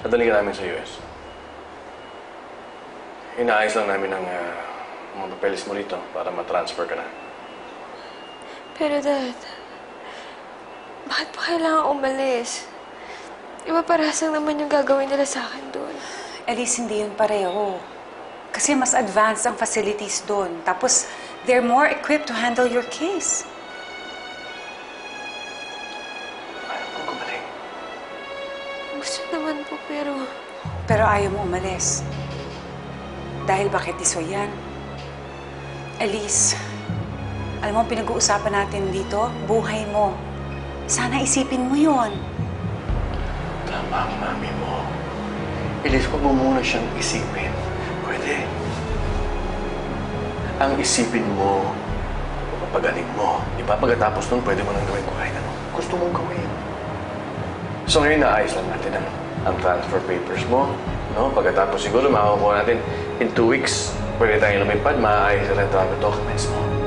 Nadali ka namin sa US. Inaayos lang namin ang ah, mga papeles mo rito para ma-transfer ka na. Pero Dad, bakit pa kailangan umalis? Iba parasang naman yung gagawin nila sa akin doon. Elise, hindi yun pareho. Kasi mas advanced ang facilities doon. Tapos, they're more equipped to handle your case. Gusto naman po pero... Pero ayaw mo umalis. Dahil bakit iso yan? Elise, alam mo pinag-uusapan natin dito? Buhay mo. Sana isipin mo yon. Tama ang mami mo. Ilis ko mo muna siyang isipin. Pwede. Ang isipin mo, papagaling mo. Di ba? Pagkatapos nun, pwede mo nang gawin ko kahit ano. Gusto mong gawin. So ngayon, naayos lang natin ang, ang transfer papers mo. No? Pagkatapos siguro, makakuha natin in two weeks. Pwede tayong lumipad, maayos na lang ang documents mo.